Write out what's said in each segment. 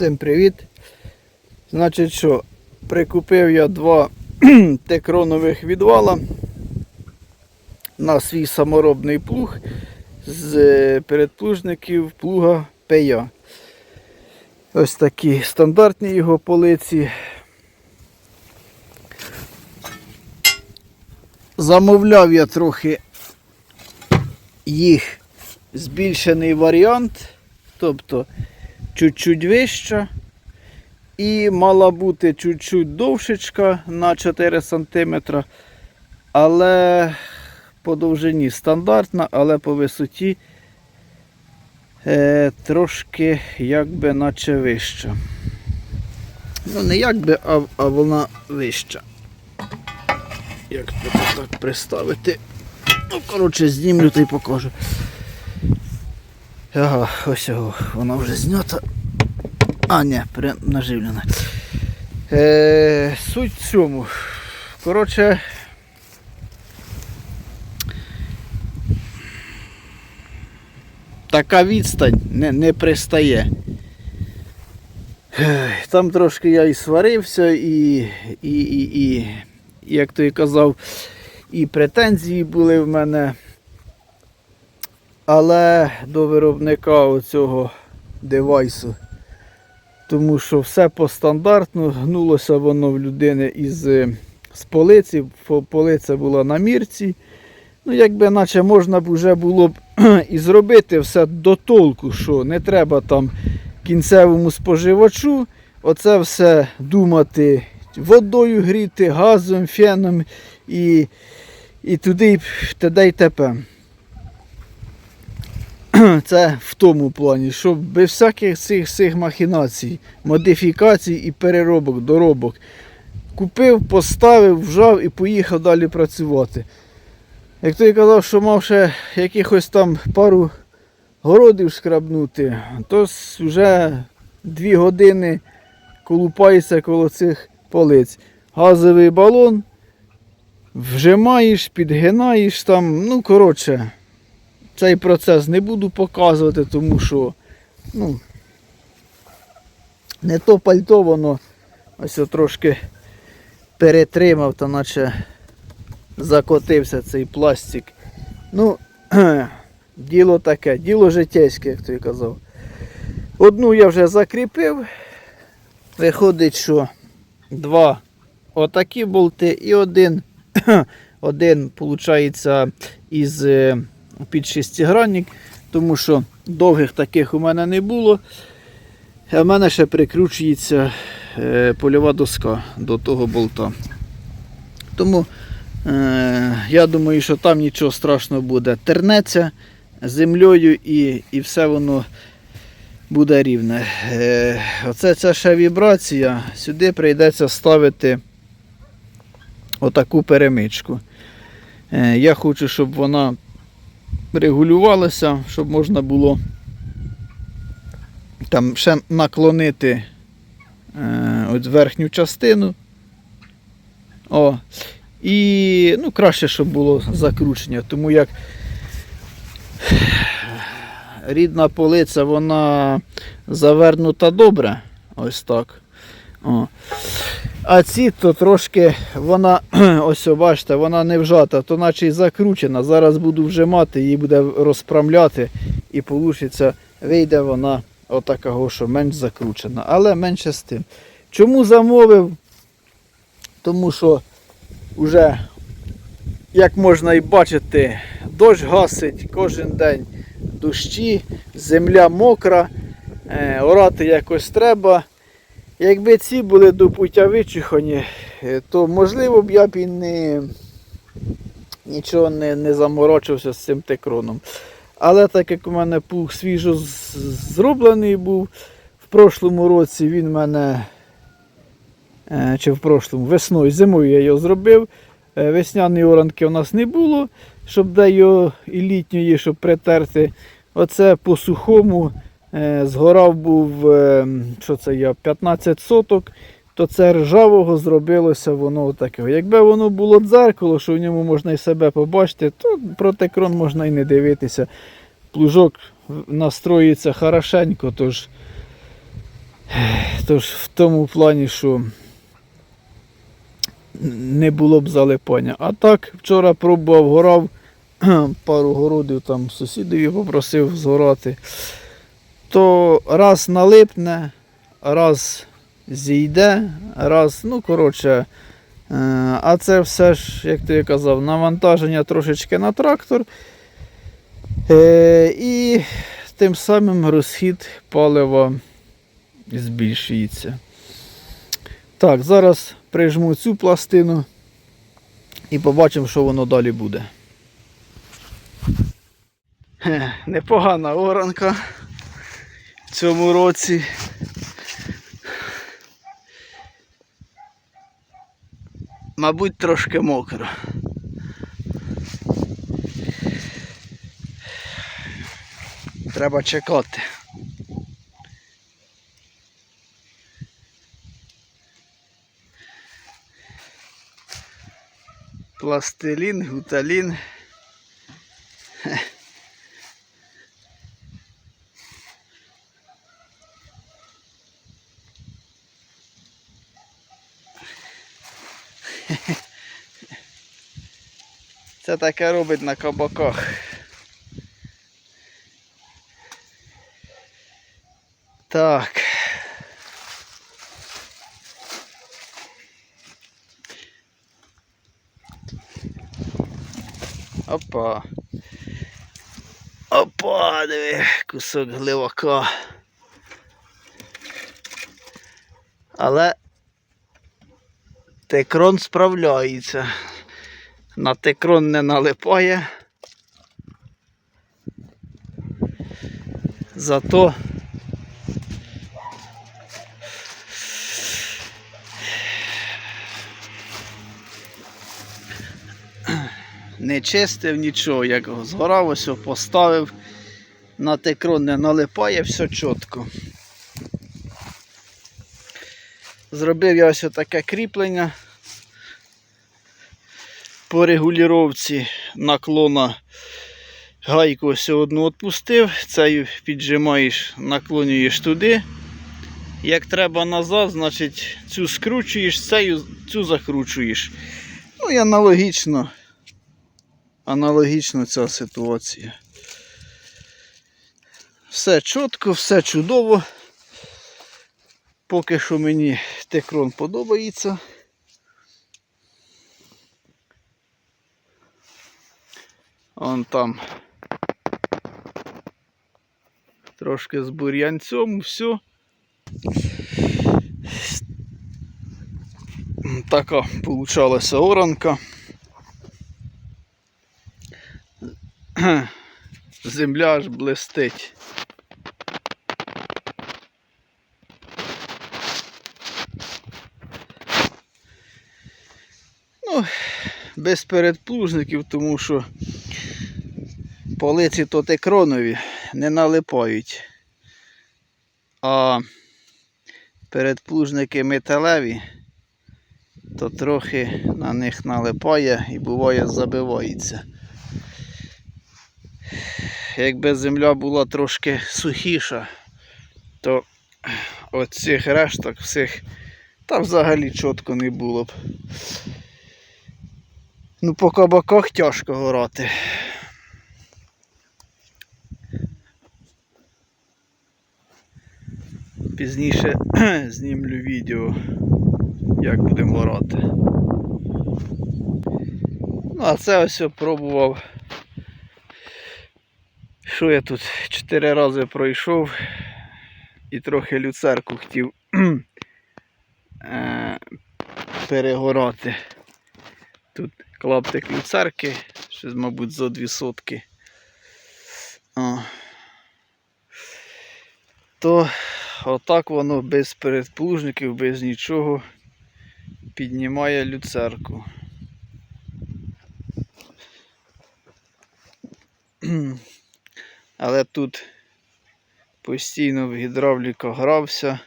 Всім привіт. Значить що, прикупив я два текронових відвала на свій саморобний плуг з е, передплужників плуга Пея. Ось такі стандартні його полиці. Замовляв я трохи їх збільшений варіант, тобто чуть-чуть вища. І мала бути чуть-чуть довшечка на 4 см. Але по довжині стандартна, але по висоті е, трошки якби наче вища. Ну, не якби, а, а вона вища. Як тут так приставити? Ну, коротше, знімлю та й покажу. Ага, ось його, вона вже знята. А, ні, наживлена. Е, суть в цьому. Коротше. Така відстань не, не пристає. Там трошки я і сварився, і, і, і, і, як той казав, і претензії були в мене. Але до виробника оцього девайсу. Тому що все по стандартну, гнулося воно в людини із е, з полиці, полиця була на мірці. Ну, якби наче можна вже було б і зробити все до толку, що не треба там кінцевому споживачу оце все думати, водою гріти, газом, феном і, і туди, і т.д. і т.п. Це в тому плані, що без всяких цих, цих махінацій, модифікацій і переробок, доробок. Купив, поставив, вжав і поїхав далі працювати. Як той казав, що мав ще якихось там пару городів шкрабнути, то вже дві години колупаєшся коло цих полиць. Газовий балон, вжимаєш, підгинаєш там, ну коротше цей процес не буду показувати, тому що ну, не то пальто воно ось трошки перетримав, та наче закотився цей пластик. Ну, діло таке, діло життєське, як той казав. Одну я вже закріпив. Виходить, що два отакі болти і один, один, виходить, із е, під шестигранник, тому що довгих таких у мене не було. А в мене ще прикручується е, польова доска до того болта. Тому е, я думаю, що там нічого страшного буде. Тернеться землею і, і все воно буде рівне. Е, оце ця ще вібрація. Сюди прийдеться ставити отаку перемичку. Я хочу, щоб вона регулювалося, щоб можна було там ще наклонити е, от верхню частину. О, і ну, краще, щоб було закручення, тому як рідна полиця, вона завернута добре. Ось так. О. А ці то трошки вона, ось бачите, вона не вжата, то наче й закручена. Зараз буду вжимати, її буде розправляти і вийде, вийде вона отакого, що менш закручена. Але менше з тим. Чому замовив? Тому що вже, як можна і бачити, дощ гасить кожен день дощі, земля мокра, е, орати якось треба. Якби ці були до пуття вичихані, е, то можливо б я б і не, нічого не, не заморочився з цим текроном. Але так як у мене пух свіжо зроблений був, в прошлому році він в мене, е, чи в прошлому, весною, зимою я його зробив. Е, Весняної оранки у нас не було, щоб де його і літньої, щоб притерти. Оце по сухому Згорав був, е, що це я, 15 соток, то це ржавого зробилося воно таке. Якби воно було дзеркало, що в ньому можна і себе побачити, то про текрон можна і не дивитися. Плужок настроїться хорошенько, тож Тож в тому плані, що не було б залипання. А так, вчора пробував горав, пару городів там сусідові попросив згорати. То раз налипне, раз зійде, раз, ну, коротше. е, А це все ж, як ти казав, навантаження трошечки на трактор. Е, І тим самим розхід палива збільшується. Так, зараз прижму цю пластину і побачимо, що воно далі буде. Непогана оранка цьому році. Мабуть, трошки мокро. Треба чекати. Пластилін, гуталін. Це таке робить на кабаках. Так. Опа. Опа, диви, кусок гливака. Але текрон справляється. На текрон не налипає. Зато не чистив нічого, як згорав, ось його поставив, на текрон не налипає, все чітко. Зробив я ось таке кріплення по регулювання наклона гайку ось одну відпустив, цею піджимаєш, наклонюєш туди. Як треба назад, значить цю скручуєш, цею, цю закручуєш. Ну і аналогічно аналогічно ця ситуація. Все чітко, все чудово. Поки що мені текрон подобається. Вон там трошки з бур'янцем, все. Така получалася оранка. Земля аж блистить. Ну, без передплужників, тому що полиці то текронові не налипають. А передплужники металеві, то трохи на них налипає і буває забивається. Якби земля була трошки сухіша, то оцих решток всіх та взагалі чітко не було б. Ну, по кабаках тяжко горати. Пізніше знімлю відео, як будемо горати. Ну, а це ось я пробував. Що я тут чотири рази пройшов і трохи люцерку хотів е, перегорати. Тут клаптик люцерки, щось, мабуть, за дві сотки. О. То отак воно без передплужників, без нічого піднімає люцерку. Але тут постійно в гідравліка грався,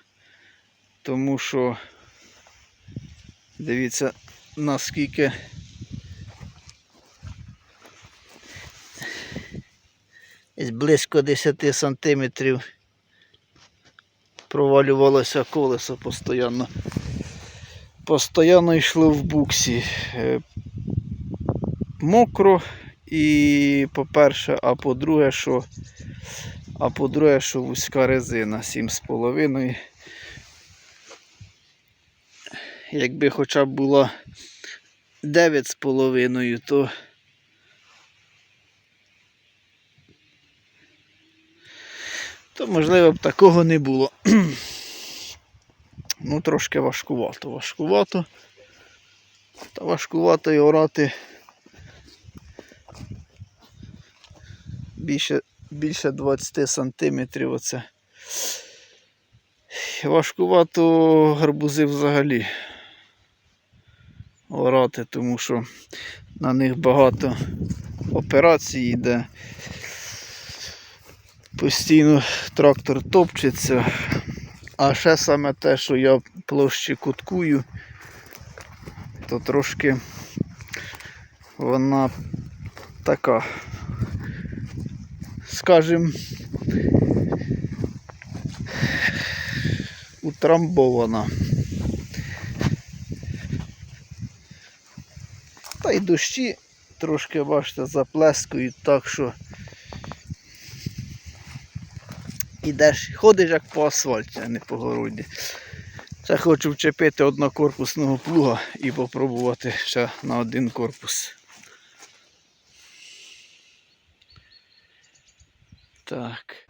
тому що дивіться наскільки близько 10 сантиметрів провалювалося колесо постійно. Постоянно йшло в буксі. Е, Мокро і по-перше, а по-друге, що а по-друге, що вузька резина 7,5. Якби хоча б була 9,5, то то можливо б такого не було. ну, трошки важкувато, важкувато. Та важкувато і орати більше, більше 20 сантиметрів оце. Важкувато гарбузи взагалі орати, тому що на них багато операцій йде. Постійно трактор топчеться. А ще саме те, що я площі куткую, то трошки вона така, скажімо, утрамбована. Та й дощі трошки, бачите, заплескують так, що ідеш, ходиш як по асфальті, а не по городі. Це хочу вчепити однокорпусного плуга і попробувати ще на один корпус. Так.